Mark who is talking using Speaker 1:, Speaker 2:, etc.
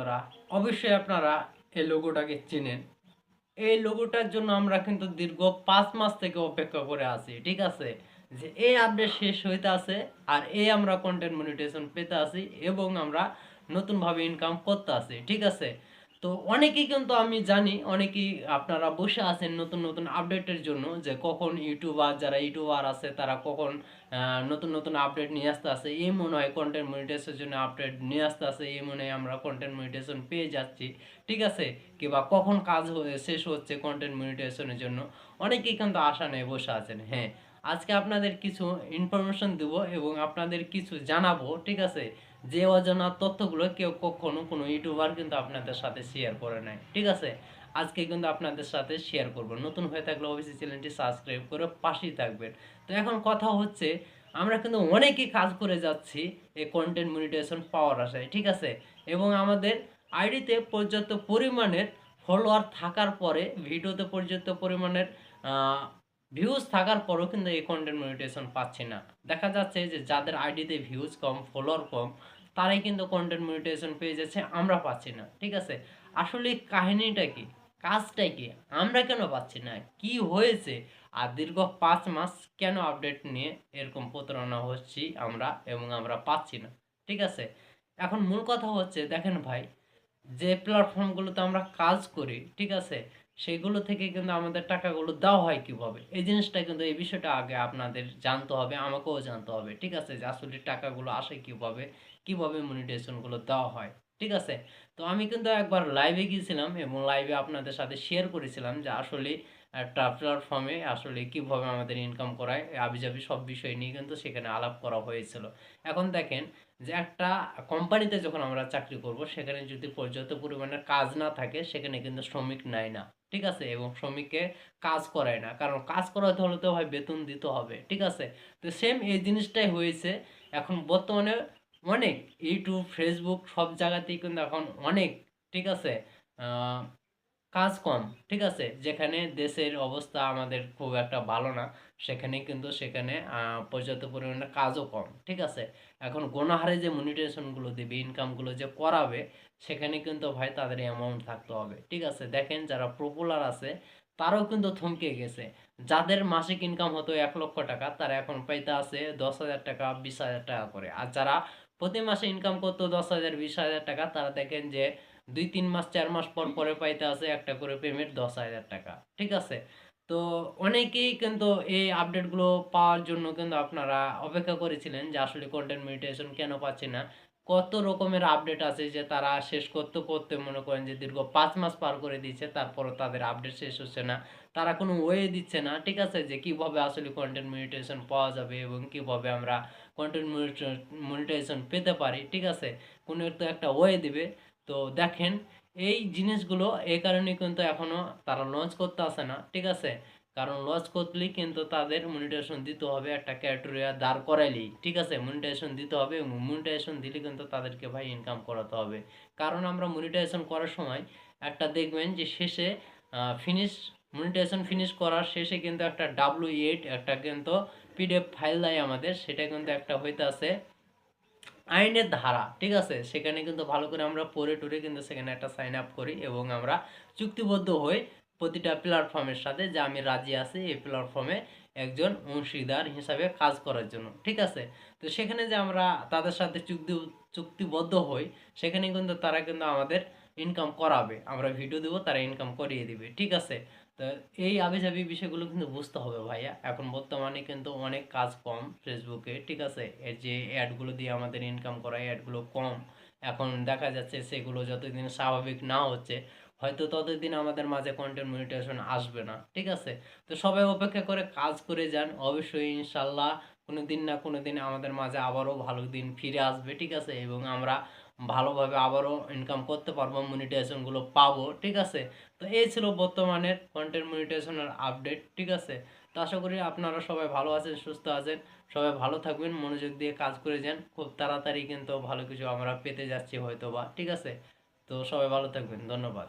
Speaker 1: বন্ধুরা, অবশ্যই আপনারা এই লোগোটাকে চেনেন। এই লোগোটার জন্য আমরা কিন্তু দীর্ঘ পাঁচ মাস থেকে অপেক্ষা করে আছি, ঠিক আছে? যে এই আপডেট শেষ হইতে আছে আর এই আমরা কন্টেন্ট মনিটেশন পেতে আছি এবং আমরা নতুনভাবে ইনকাম করতে আছি, ঠিক আছে? তো অনেকেই কিন্তু আমি জানি, অনেকেই আপনারা বসে আছেন নতুন নতুন আপডেটের জন্য যে কখন ইউটিউবার যারা ইউটিউবার আছে তারা কখন নতুন নতুন আপডেট নিয়ে আসতে আছে এই মনে হয় কন্টেন্ট মনিটাইজেশনের জন্য আপডেট নিয়ে আসতে আছে এই মনে হয় আমরা কন্টেন্ট মনিটাইজেশন পেয়ে যাচ্ছি। ঠিক আছে? কিংবা কখন কাজ শেষ হচ্ছে কন্টেন্ট মনিটাইজেশনের জন্য। অনেকেই কিন্তু আশা নেই বসে আছেন। হ্যাঁ আজকে আপনাদের কিছু ইনফরমেশন দেব এবং আপনাদের কিছু জানাব। ঠিক আছে? যে অজানা তথ্যগুলো কেউ কখনো কোনো ইউটিউবার কিন্তু আপনাদের সাথে শেয়ার করে নাই। ঠিক আছে? আজকে কিন্তু আপনাদের সাথে শেয়ার করব। নতুন হয়ে থাকলে অবশ্যই চ্যানেলটি সাবস্ক্রাইব করে পাশেই থাকবেন। তো এখন কথা হচ্ছে, আমরা কিন্তু অনেকেই কাজ করে যাচ্ছি এই কন্টেন্ট মনিটাইজেশন পাওয়ার আশায়, ঠিক আছে? এবং আমাদের আইডিতে পর্যাপ্ত পরিমাণের ফলোয়ার থাকার পরে, ভিডিওতে পর্যাপ্ত পরিমাণের ভিউজ থাকার পরেও কিন্তু এই কন্টেন্ট মনিটাইজেশন পাচ্ছি না। দেখা যাচ্ছে যে যাদের আইডিতে ভিউজ কম ফলোয়ার কম, তারাই কিন্তু কন্টেন্ট মনিটাইজেশন পেয়ে যাচ্ছে, আমরা পাচ্ছি না, ঠিক আছে? আসলে কাহিনীটা কি? কাজটা কি? আমরা কেন পাচ্ছি না? কি হয়েছে? আর দীর্ঘ পাঁচ মাস কেন আপডেট নিয়ে এরকম প্রতারণা হচ্ছি আমরা এবং আমরা পাচ্ছি না, ঠিক আছে? এখন মূল কথা হচ্ছে, দেখেন ভাই, যে প্ল্যাটফর্মগুলোতে আমরা কাজ করি, ঠিক আছে? সেগুলো থেকে কিন্তু আমাদের টাকাগুলো দেওয়া হয় কীভাবে? এই জিনিসটা কিন্তু এই বিষয়টা আগে আপনাদের জানতে হবে, আমাকেও জানতে হবে, ঠিক আছে? যে আসলে টাকাগুলো আসে কীভাবে কীভাবে মনিটাইজেশনগুলো দেওয়া হয়, ঠিক আছে? তো আমি কিন্তু একবার লাইভে গিয়েছিলাম এবং লাইভে আপনাদের সাথে শেয়ার করেছিলাম যে আসলে একটা প্ল্যাটফর্মে আসলে কীভাবে আমাদের ইনকাম করায়, আবিজাবি সব বিষয় নিয়ে কিন্তু সেখানে আলাপ করা হয়েছিল। এখন দেখেন যে একটা কোম্পানিতে যখন আমরা চাকরি করব, সেখানে যদি পর্যাপ্ত পরিমাণের কাজ না থাকে, সেখানে কিন্তু শ্রমিক নেয় না। ঠিক আছে? এবং শ্রমিককে কাজ করায় না। কারণ কাজ করাতে হলে তো ভাই বেতন দিতে হবে। ঠিক আছে? তো সেম এই জিনিসটাই হয়েছে। এখন বর্তমানে অনেক ইউটিউব ফেসবুক সব জায়গাতেই কিন্তু এখন অনেক, ঠিক আছে? কাজ কম, ঠিক আছে? যেখানে দেশের অবস্থা আমাদের খুব একটা ভালো না, সেখানে কিন্তু সেখানে পর্যাপ্ত পরিমাণে কাজও কম, ঠিক আছে? এখন গণহারে যে মনিটাইজেশনগুলো দেবে ইনকামগুলো যে করাবে, সেখানে কিন্তু ভাই তাদের অ্যামাউন্ট থাকতে হবে, ঠিক আছে? দেখেন যারা পপুলার আছে, তারাও কিন্তু থমকে গেছে। যাদের মাসিক ইনকাম হতো এক লক্ষ টাকা, তারা এখন পাইতে আছে দশ হাজার টাকা, বিশ হাজার টাকা করে। আর যারা প্রতি মাসে ইনকাম করতো দশ হাজার, বিশ হাজার টাকা, তারা দেখেন যে দুই, তিন মাস, চার মাস পর পরে পাইতে আছে একটা করে পেমেন্ট দশ হাজার টাকা, ঠিক আছে? তো অনেকেই কিন্তু এই আপডেটগুলো পাওয়ার জন্য কিন্তু আপনারা অপেক্ষা করেছিলেন যে আসলে কন্টেন্ট মেডিটেশন কেন পাচ্ছি না। কত রকমের আপডেট আছে যে তারা শেষ করতে করতে মনে করেন যে দীর্ঘ পাঁচ মাস পার করে দিচ্ছে, তারপরও তাদের আপডেট শেষ হচ্ছে না। তারা কোনো ওয়ে দিচ্ছে না, ঠিক আছে? যে কীভাবে আসলে কন্টেন্ট মেডিটেশন পাওয়া যাবে এবং কীভাবে আমরা কন্টেন্ট মনিটাইজেশন পেতে পারি, ঠিক আছে? কোনো একটা ওয়ে দিবে। তো দেখেন, এই জিনিসগুলো এই কারণে কিন্তু এখনও তারা লঞ্চ করতে আসে না, ঠিক আছে? কারণ লঞ্চ করলেই কিন্তু তাদের মনিটাইজেশন দিতে হবে একটা ক্যাটেরিয়া দাঁড় করাইলেই, ঠিক আছে? মনিটাইজেশন দিতে হবে এবং মনিটাইজেশন দিলে কিন্তু তাদেরকে ভাই ইনকাম করাতে হবে। কারণ আমরা মনিটাইজেশন করার সময় একটা দেখবেন যে শেষে ফিনিশ মনিটাইজেশন ফিনিশ করার শেষে কিন্তু একটা ডাব্লু এইট একটা কিন্তু পিডিএফ ফাইল দেয় আমাদের, সেটা কিন্তু একটা হইতে আছে আইনের ধারা, ঠিক আছে? সেখানে কিন্তু ভালো করে আমরা পড়ে টুরে কিন্তু সেখানে একটা সাইন আপ করি এবং আমরা চুক্তিবদ্ধ হই প্রতিটা প্ল্যাটফর্মের সাথে যে আমি রাজি আছি এই প্ল্যাটফর্মে একজন অংশীদার হিসাবে কাজ করার জন্য, ঠিক আছে? তো সেখানে যে আমরা তাদের সাথে চুক্তি, চুক্তিবদ্ধ হই, সেখানে কিন্তু তারা কিন্তু আমাদের ইনকাম করাবে। আমরা ভিডিও দেবো, তারা ইনকাম করিয়ে দিবে। ঠিক আছে? তো এই আবিজাবি বিষয়গুলো কিন্তু বুঝতে হবে ভাইয়া। এখন বর্তমানে কিন্তু অনেক কাজ কম ফেসবুকে ঠিক আছে? এই যে অ্যাডগুলো দিয়ে আমাদের ইনকাম করা অ্যাডগুলো কম। এখন দেখা যাচ্ছে সেগুলো যতদিন স্বাভাবিক না হচ্ছে, হয়তো ততদিন আমাদের মাঝে কন্টেন্ট মনিটাইজেশন আসবে না। ঠিক আছে? তো সবাই অপেক্ষা করে কাজ করে যান। অবশ্যই ইনশাল্লাহ কোনো দিন না কোনো দিন আমাদের মাঝে আবারও ভালো দিন ফিরে আসবে, ঠিক আছে? এবং আমরা ভালোভাবে আবারও ইনকাম করতে পারব মনিটাইজেশনগুলো পাবো, ঠিক আছে? তো এই ছিল বর্তমানের কন্টেন্ট মনিটাইজেশনের আপডেট ঠিক আছে? তো আশা করি আপনারা সবাই ভালো আছেন, সুস্থ আছেন, সবাই ভালো থাকবেন, মনোযোগ দিয়ে কাজ করে যান, খুব তাড়াতাড়ি কিন্তু ভালো কিছু আমরা পেতে যাচ্ছি হয়তো বা ঠিক আছে? তো সবাই ভালো থাকবেন, ধন্যবাদ।